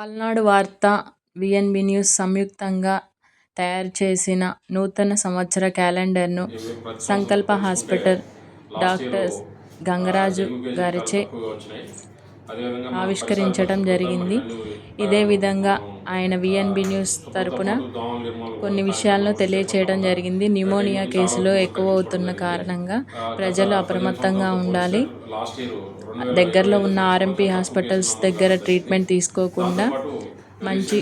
పల్నాడు వార్త VNB news సంయుక్తంగా తయారు చేసిన నూతన సంవత్సర క్యాలెండర్ను సంకల్ప హాస్పిటల్ డాక్టర్ గంగరాజు గారిచే ఆవిష్కరించడం జరిగింది. ఇదే విధంగా ఆయన విఎన్బి న్యూస్ తరపున కొన్ని విషయాలను తెలియచేయడం జరిగింది. న్యూమోనియా కేసులు ఎక్కువ అవుతున్న కారణంగా ప్రజలు అప్రమత్తంగా ఉండాలి. దగ్గరలో ఉన్న ఆర్ఎంపీ హాస్పిటల్స్ దగ్గర ట్రీట్మెంట్ తీసుకోకుండా మంచి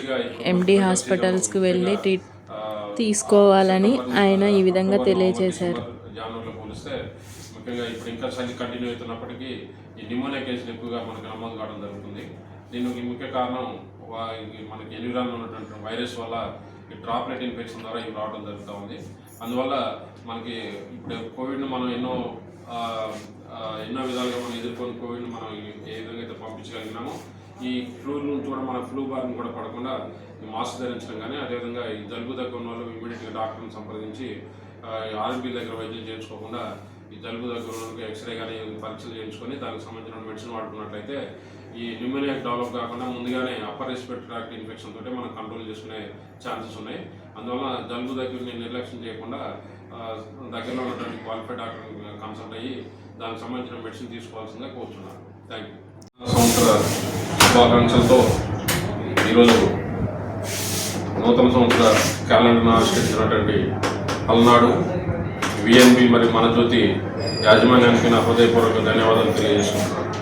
ఎండి హాస్పిటల్స్కి వెళ్ళి ట్రీట్ తీసుకోవాలని ఆయన ఈ విధంగా తెలియజేశారు జానర్లో పోలిస్తే ముఖ్యంగా ఇప్పుడు ఇంకా సంఖ్య కంటిన్యూ అవుతున్నప్పటికీ ఈ నిమోనియా కేసులు ఎక్కువగా మనకు నమోదు కావడం జరుగుతుంది. దీనికి ముఖ్య కారణం మనకి ఎన్విరాన్లో ఉన్నటువంటి వైరస్ వల్ల ఈ డ్రాప్లెట్ ఇన్ఫెక్షన్ ద్వారా ఇవి రావడం జరుగుతూ ఉంది. అందువల్ల మనకి ఇప్పుడు కోవిడ్ను మనం ఎన్నో ఎన్నో విధాలుగా మనం ఎదుర్కొని కోవిడ్ని మనం ఏ విధంగా అయితే పంపించగలిగినామో ఈ ఫ్లూ నుంచి కూడా మన ఫ్లూ బారిన కూడా పడకుండా మాస్క్ ధరించడం కానీ అదేవిధంగా ఈ జలుబు దగ్గర ఉన్న వాళ్ళు ఇమీడియట్గా డాక్టర్ని సంప్రదించి ఆర్బీ దగ్గర వైద్యం చేయించుకోకుండా ఈ జలుబు దగ్గర ఎక్స్రే కానీ పరీక్షలు చేయించుకొని దానికి సంబంధించిన మెడిసిన్ వాడుకున్నట్లయితే ఈ న్యూమోనియా డెవలప్ కాకుండా ముందుగానే అప్పర్ రెస్పిరేటరీ ట్రాక్ట్ ఇన్ఫెక్షన్ తోటి మనం కంట్రోల్ చేసుకునే ఛాన్సెస్ ఉన్నాయి. అందువల్ల జలుబు దగ్గరని నిర్లక్ష్యం చేయకుండా దగ్గరలో ఉన్నటువంటి క్వాలిఫైడ్ డాక్టర్ కన్సల్ట్ అయ్యి దానికి సంబంధించిన మెడిసిన్ తీసుకోవాల్సిందిగా కోరుతున్నాను థ్యాంక్ యూ సంవత్సర శుభాకాంక్షలతో ఈరోజు నూతన సంవత్సర క్యాలెండర్ను ఆవిష్కరించినటువంటి పల్నాడు విఎన్బి మరియు మనజ్యోతి యాజమాన్యానికి నా హృదయపూర్వక ధన్యవాదాలు తెలియజేస్తున్నాను